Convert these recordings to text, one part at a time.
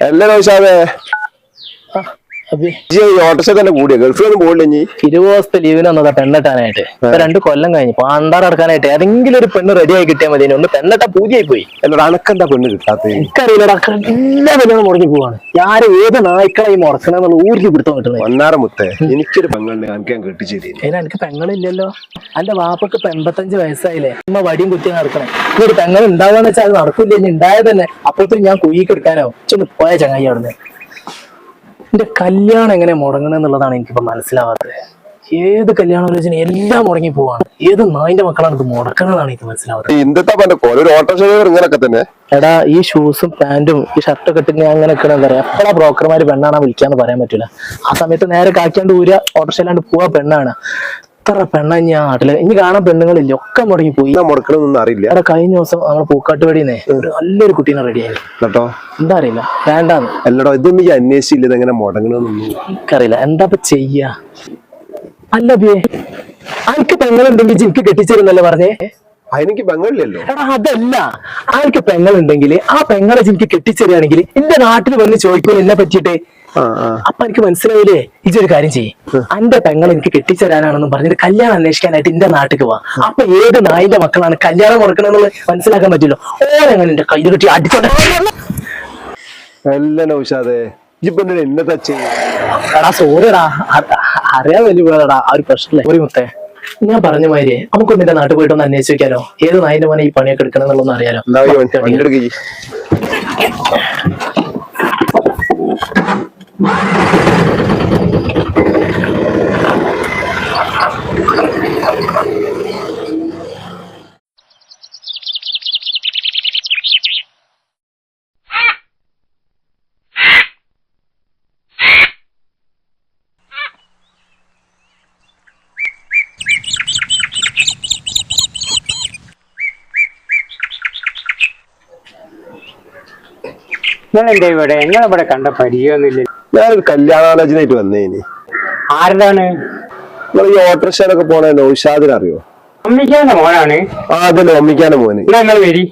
എല്ലാ നൗഷാദേ തന്നെ കൂടിയ? ഗൾഫിലൊന്നും പോകില്ല ഇനി? ഇരുപത് ദിവസത്തെ ലീവിന് വന്നതാ പെണ്ണെട്ടാനായിട്ട്. ഇപ്പൊ രണ്ട് കൊല്ലം കഴിഞ്ഞു. പാണ്ടാർ അടക്കാനായിട്ട് ഏതെങ്കിലും ഒരു പെണ്ണ് റെഡി ആയി കിട്ടിയാൽ മതി ഒന്ന് പെണ്ണെട്ടാ പൂതിയായി പോയി എന്നോട് അനക്കെന്താ പെണ്ണ് കിട്ടാത്തത്? എനിക്കറിയില്ലടാ എല്ലാ പെണ്ണും മുടങ്ങി പോവാണ്. ഞാര് ഏത് നായ്ക്കളായി മുടക്കണെന്നുള്ള ഊരിക്ക് പിടുത്തം കിട്ടണേ. ഒന്നാറ മുത്തേ എനിക്കൊരു പെങ്ങളുണ്ട് എനിക്ക് ഞാൻ കെട്ടിച്ചേരി അതിന് എനിക്ക് പെങ്ങളില്ലല്ലോ. എന്റെ വാപ്പക്ക് ഇപ്പൊ എൺപത്തഞ്ച് വയസ്സായില്ലേ. ഉമ്മ വടിയും കുത്തി നടക്കണേ. ഇനി ഒരു പെങ്ങൾ ഉണ്ടാവുകയെന്ന് വെച്ചാൽ അത് നടക്കില്ല? ഇനി ഉണ്ടായത് തന്നെ. അപ്പോഴത്തേക്കും ഞാൻ കുയ്യിക്കെടുക്കാനോ ചെന്ന് പോയ ചങ്ങായി അവിടുന്ന് എന്റെ കല്യാണം എങ്ങനെ മുടങ്ങണെന്നുള്ളതാണ് എനിക്കിപ്പോ മനസ്സിലാവാത്തത്. ഏത് കല്യാണ ആലോചന എല്ലാം മുടങ്ങി പോവാണ്. ഏത് നായിന്റെ മക്കളാണ് ഇത് മുടക്കണതാണ് എനിക്ക് മനസ്സിലാവുന്നത് എടാ ഈ ഷൂസും പാന്റും ഈ ഷർട്ടൊക്കെ ഇട്ട് ഞാൻ അങ്ങനെ നിൽക്കണ എന്താ പറയാ? എപ്പോഴാ ബ്രോക്കർമാര് പെണ്ണാണോ വിളിക്കാന്ന് പറയാൻ പറ്റൂല. ആ സമയത്ത് നേരെ കാക്കിയാണ്ട് ഊര ഓട്ടോറിക്ഷയിലാണ്ട് പോവാ പെണ്ണാണ്. ഇത്ര പെണ്ണ ഞാൻ നാട്ടിൽ. ഇനി കാണാൻ പെണ്ണുങ്ങളില്ല ഒക്കെ മുടങ്ങി പോയി. മുടക്കണമെന്നൊന്നും അറിയില്ല. അവിടെ കഴിഞ്ഞ ദിവസം നമ്മളെ പൂക്കാട്ടുപടിന്നേ ഒരു നല്ലൊരു കുട്ടീനെ റെഡിയായി കേട്ടോ എന്താ അറിയില്ല വേണ്ടാന്ന്. അല്ലടോ ഇതൊന്നും ഈ അന്വേഷിച്ചില്ല ഇതെങ്ങനെ മുടങ്ങണമെന്നൊന്നും എനിക്കറിയില്ല എന്താ ചെയ്യാ? അല്ല ബിയെ അനക്ക് പെങ്ങളുണ്ടെങ്കിൽ എനിക്ക് കെട്ടിച്ചിരുന്നല്ലേ പറഞ്ഞേ? അതിനെനിക്ക് പെങ്ങളില്ലല്ലോ. എടാ അതല്ല. ആൾക്ക് പെങ്ങളുണ്ടെങ്കിൽ ആ പെങ്ങളെ എനിക്ക് കെട്ടിച്ചെറിയാണെങ്കിൽ എന്റെ നാട്ടിൽ വന്ന് ചോദിക്കും എന്നെ പറ്റിയിട്ട് അപ്പൊ എനിക്ക് മനസ്സിലായില്ലേ? ഇതൊരു കാര്യം ചെയ്യും. എന്റെ പെങ്ങൾ എനിക്ക് കെട്ടിച്ചേരാനാണെന്ന് പറഞ്ഞിട്ട് കല്യാണം അന്വേഷിക്കാനായിട്ട് എന്റെ നാട്ടിൽ പോവാ. അപ്പൊ ഏത് നായിന്റെ മക്കളാണ് കല്യാണം മുറക്കണമെന്നുള്ളത് മനസ്സിലാക്കാൻ പറ്റില്ലോ? ഓരങ്ങനെ എന്റെ കയ്യിൽ കിട്ടി അടിച്ചോണ്ട് അല്ല നൗഷാദേ ഇപ്പൊ എന്നെ ടച്ച് എടാ സോറിയടാ. അറിയാൻ വലിയ പോയതാടാ ആ ഒരു പ്രശ്നമില്ല ഒരു മുത്തേ. ഞാൻ പറഞ്ഞ മാതിരി നമുക്കൊന്ന് എന്റെ നാട്ടിൽ പോയിട്ട് ഒന്ന് അന്വേഷിച്ച് വെക്കാലോ ഏത് നായിന്റെ മോനെ ഈ പണിയൊക്കെ എടുക്കണം എന്നുള്ളതൊന്നും അറിയാലോ എന്താ വണ്ടി എടുക്ക് ഇവിടെ? നിങ്ങളിവിടെ കണ്ട പരിചയമൊന്നുമില്ല ഞാനൊരു കല്യാണാലോചനയായിട്ട് വന്നേ ഇനി ആരുതാണ് നിങ്ങൾ ഈ ഓട്ടോറിക്ഷയിലൊക്കെ പോണ നൗഷാദിനെ അറിയോ? അമ്മിക്കാന്റെ മോനാണ്. ആ അതല്ലേ അമ്മിക്കാന്റെ മോന്. ഇവിടെ നിങ്ങൾ വരി.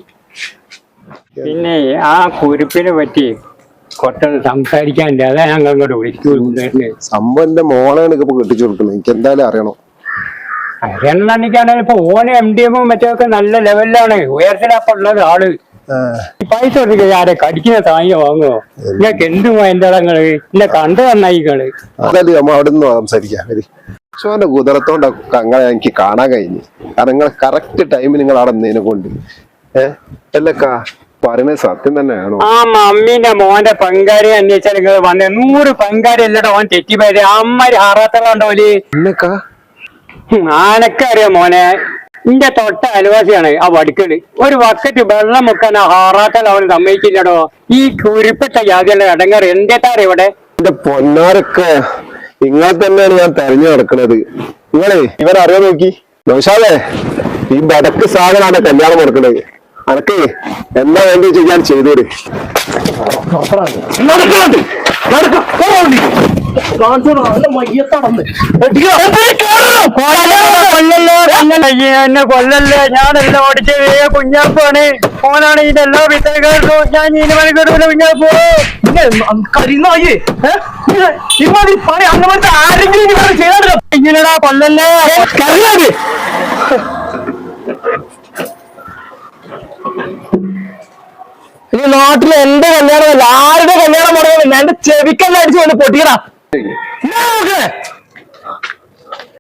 പിന്നെ ആ കുരിപ്പിനെ പറ്റി കുറച്ചൊന്ന് സംസാരിക്കാനുണ്ട് അതാ ഞങ്ങൾ ഇങ്ങോട്ട് വിളിച്ചു സംഭവം എന്റെ മോളാണ് ഇപ്പൊ കെട്ടിച്ചു കൊടുക്കുന്നത്. എനിക്ക് എന്തായാലും അറിയണം അറിയണമെന്നിക്കാണെങ്കിൽ ഇപ്പൊ ഓന് എം ഡി എമ്മും മറ്റൊക്കെ നല്ല ലെവലിലാണ് ആൾ പൈസ കൊടുക്കുക ആരെ കടിക്കുന്ന താങ്ങി വാങ്ങുമോ നിങ്ങൾക്ക് എന്തും എന്റെ നിങ്ങൾ എന്നെ കണ്ടു നന്നായിക്കൾ അതല്ലേ നമ്മ അവിടെ നിന്ന് സംസാരിക്കാം. വരി. അങ്ങനെ എനിക്ക് കാണാൻ കഴിഞ്ഞു. കാരണം നിങ്ങൾ കറക്റ്റ് ടൈമിൽ നിങ്ങൾ അവിടെ നിന്നതിനെ കൊണ്ട് ഏഹ് അല്ലക്കാ പറയുന്നത് സത്യം തന്നെയാണോ? ആ മമ്മീന്റെ മോന്റെ പങ്കാരി അന്വേഷിച്ചാൽ നിങ്ങൾ വന്നേ. നൂറ് പങ്കാരി അല്ലടോ ഓൻ തെറ്റിപ്പോയത്. അമ്മ എന്നക്കാ ആനക്കറിയാം മോനെ. ഇന്റെ തൊട്ട അയൽവാസിയാണ് ആ വടുക്കൾ ഒരു വക്കറ്റ് വെള്ളം മുക്കാൻ ആ ഹാറാക്കൽ അവന് സമ്മതിക്കില്ലടോ. ഈ കുരുപ്പെട്ട ജാതിയുള്ള ഇടങ്ങറ് താര ഇവിടെ? എന്റെ പൊന്നാരൊക്കെ നിങ്ങൾ തന്നെയാണ് ഞാൻ തെരഞ്ഞു നടക്കുന്നത് നിങ്ങളെ ഇവരറിയാൻ നോക്കി. നോശാലേ ഈ വടക്ക് സാധനാണ് കല്യാണം കൊടുക്കണത്. അനക്ക് എന്താ വേണ്ടി ചെയ്യാൻ ചെയ്തു ചെയ്തോര് എന്നെ കൊല്ലല്ലേ. ഞാനെല്ലാം ഓടിച്ചത് കുഞ്ഞാപ്പാണ്. ഓനാണ് ഇതിന്റെ എല്ലാ വിത്തകളും ഞാൻ ഇനി മണിക്കൂർ കുഞ്ഞാപ്പോ. ഇമാതിരി പണി അങ്ങനത്തെ ആരെങ്കിലും ഇങ്ങനെ ചെയ്യാറില്ല. ഇങ്ങനെടാ കൊല്ലല്ലേ. കറിയാതെ ഈ നാട്ടിലെ എന്റെ കല്യാണമല്ല ആരുടെ കല്യാണം മുടങ്ങുന്നില്ല എന്റെ ചെവിക്കല്ല അടിച്ചു കൊണ്ട് പൊട്ടിയടാ